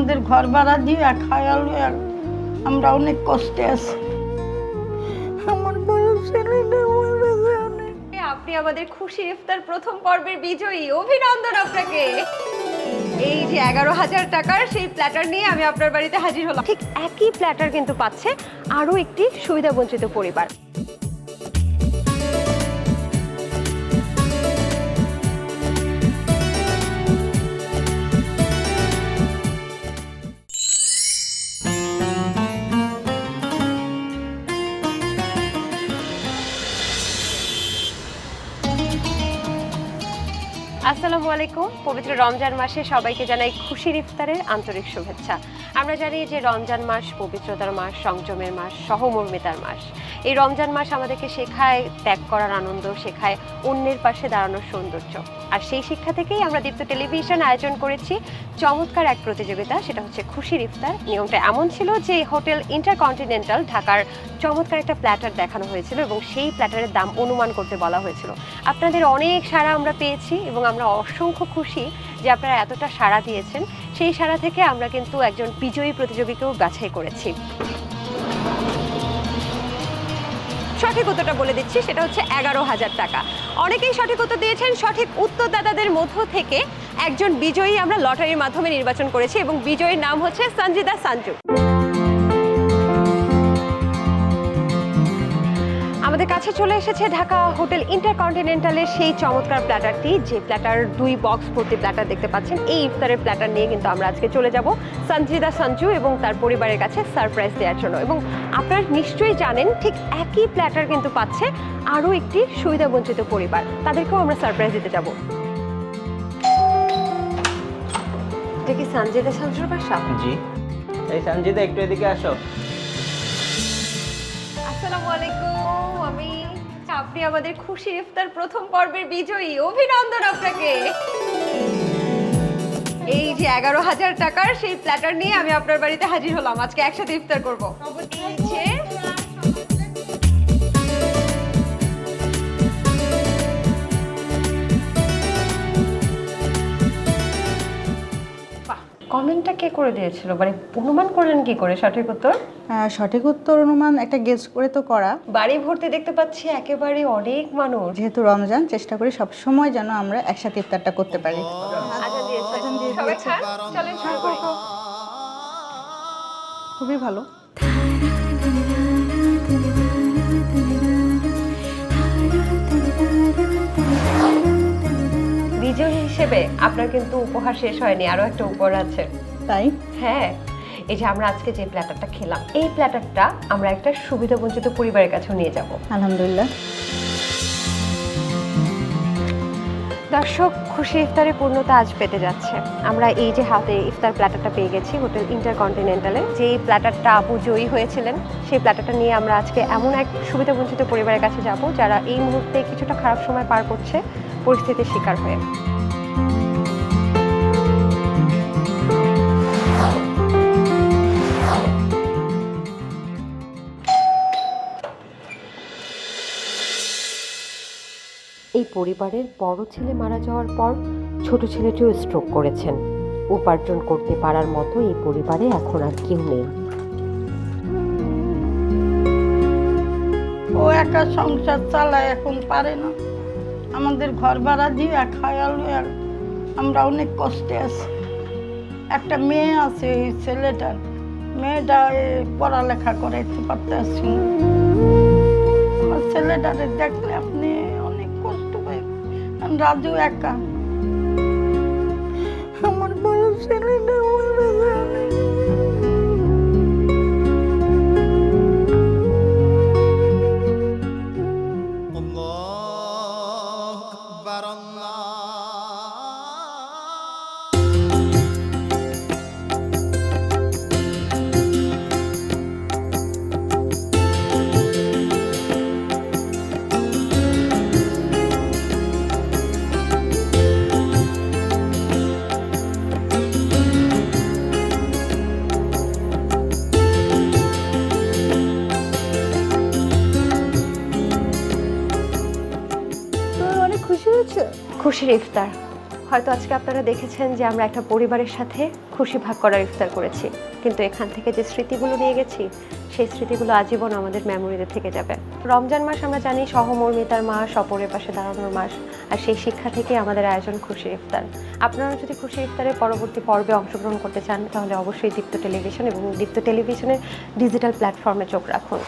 আমাদের ঘর ভাড়া দিয়ে খায়াল আমরা অনেক কষ্টে আছি। আমার ছেলেটা আপনি আমাদের খুশি ইফতার প্রথম পর্বের বিজয়ী অভিনন্দন আপনাকে। এই যে এগারো হাজার টাকার সেই প্ল্যাটার নিয়ে আমি আপনার বাড়িতে হাজির হলাম। ঠিক একই প্ল্যাটার কিন্তু পাচ্ছে আরও একটি সুবিধা বঞ্চিত পরিবার। আসসালামু আলাইকুম। পবিত্র রমজান মাসে সবাইকে জানাই খুশির ইফতারের আন্তরিক শুভেচ্ছা। আমরা জানি যে রমজান মাস পবিত্রতার মাস, সংযমের মাস, সহমর্মিতার মাস। এই রমজান মাস আমাদেরকে শেখায় ত্যাগ করার আনন্দ, শেখায় অন্যের পাশে দাঁড়ানোর সৌন্দর্য। আর সেই শিক্ষা থেকেই আমরা দীপ্ত টেলিভিশন আয়োজন করেছি। চমৎকার এক প্রতিযোগিতা, সেটা হচ্ছে খুশির ইফতার। নিয়মটা এমন ছিল যে হোটেল ইন্টারকন্টিনেন্টাল ঢাকার চমৎকার একটা প্ল্যাটার দেখানো হয়েছিল এবং সেই প্ল্যাটারের দাম অনুমান করতে বলা হয়েছিল। আপনাদের অনেক সাড়া আমরা পেয়েছি এবং আমরা অসংখ্য খুশি যে আপনারা এতটা সাড়া দিয়েছেন। সেই সাড়া থেকে আমরা কিন্তু একজন বিজয়ী প্রতিযোগীকেও বাছাই করেছি। সঠিক উত্তরটা বলে দিচ্ছি, সেটা হচ্ছে এগারো হাজার টাকা। অনেকেই সঠিক উত্তর দিয়েছেন, সঠিক উত্তরদাতাদের মধ্য থেকে একজন বিজয়ী আমরা লটারির মাধ্যমে নির্বাচন করেছি এবং বিজয়ীর নাম হচ্ছে সঞ্জিদা সাঞ্জু। কাছে চলে এসেছে ঢাকা হোটেল ইন্টারকন্টিনেন্টালের সেই চমৎকার প্ল্যাটারটি, যে প্ল্যাটার দুই বক্স ভর্তি প্ল্যাটার দেখতে পাচ্ছেন। এই ইফতারের প্ল্যাটার নিয়ে কিন্তু আমরা আজকে চলে যাব সঞ্জিদা সঞ্জু এবং তার পরিবারের কাছে সারপ্রাইজ দেওয়ার জন্য। এবং আপনারা নিশ্চয়ই জানেন, ঠিক একই প্ল্যাটার কিন্তু পাচ্ছে আরও একটি সুবিধাবঞ্চিত পরিবার। তাদেরকেও আমরা সারপ্রাইজ দিতে যাব। এটা কি সঞ্জিদা সঞ্জুর বাসা? জি। এই সঞ্জিতা একটু এদিকে আসো। আসসালামু আলাইকুম আমি আপনি আমাদের খুশি ইফতার প্রথম পর্বের বিজয়ী অভিনন্দন আপনাকে। এই যে এগারো হাজার টাকার সেই প্ল্যাটার নিয়ে আমি আপনার বাড়িতে হাজির হলাম আজকে একসাথে ইফতার করব। কমেন্টটা কে করে দিয়েছিল মানে অনুমান করলেন কি করে সঠিক উত্তর হ্যাঁ, সঠিক উত্তর অনুমান একটা গেস করে তো করা বাড়ি ভর্তি দেখতে পাচ্ছি একেবারে অনেক মানুষ যেহেতু রমজান চেষ্টা করি সব সময় যেন আমরা একসাথে ইফতারটা করতে পারি খুবই ভালো বিজয়ী হিসেবে আপনার কিন্তু উপহার শেষ হয়নি আরও একটা উপহার আছে। তাই? হ্যাঁ এই যে আমরা আজকে যে প্ল্যাটারটা খেলাম এই প্ল্যাটারটা আমরা একটা সুবিধাবঞ্চিত পরিবারের কাছেও নিয়ে যাব। আলহামদুলিল্লাহ। দর্শক খুশি ইফতারের পূর্ণতা আজ পেতে যাচ্ছে। আমরা এই যে হাতে ইফতার প্ল্যাটারটা পেয়ে গেছি হোটেল ইন্টারকন্টিনেন্টালে। যে প্ল্যাটারটা আপু জয়ী হয়েছিলেন সেই প্ল্যাটারটা নিয়ে আমরা আজকে এমন এক সুবিধাবঞ্চিত পরিবারের কাছে যাব যারা এই মুহূর্তে কিছুটা খারাপ সময় পার করছে। পরিস্থিতির শিকার হয়ে। এই পরিবারের বড় ছেলে মারা যাওয়ার পর ছোট ছেলেটিও স্ট্রোক করেছেন। উপার্জন করতে পারার মতো এই পরিবারে এখন আর কেউ নেই। ও একা সংসার চালায়, এখন পারে না। আমাদের ঘর ভাড়া দিয়ে খায়াল আমরা অনেক কষ্টে আছি। একটা মেয়ে আছে এই ছেলেটার। মেয়েটা পড়ালেখা করাইতে পারতে আসছি আমার ছেলেটারে দেখলে আপনি অনেক কষ্ট পাই রাজু একা। আমার বড় ছেলেটা হয়েছে খুশির ইফতার। হয়তো আজকে আপনারা দেখেছেন যে আমরা একটা পরিবারের সাথে খুশি ভাগ করার ইফতার করেছি। কিন্তু এখান থেকে যে স্মৃতিগুলো নিয়ে গেছি, সেই স্মৃতিগুলো আজীবন আমাদের মেমোরিতে থেকে যাবে। রমজান মাস আমরা জানি সহমর্মিতার মাস, অপরের পাশে দাঁড়ানোর মাস, আর সেই শিক্ষা থেকে আমাদের আয়োজন খুশি ইফতার। আপনারা যদি খুশি ইফতারের পরবর্তী পর্বে অংশগ্রহণ করতে চান, তাহলে অবশ্যই দীপ্ত টেলিভিশন এবং দীপ্ত টেলিভিশনের ডিজিটাল প্ল্যাটফর্মে চোখ রাখুন।